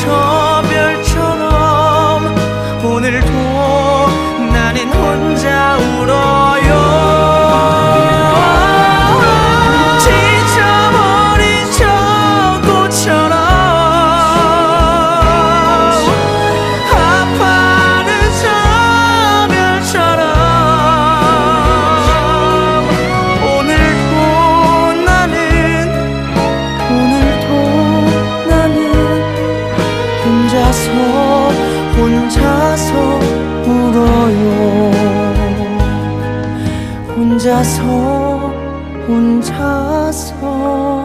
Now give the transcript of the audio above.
저 별처럼 오늘도 나는 혼자 혼자서 혼자서 울어요. 혼자서 혼자서.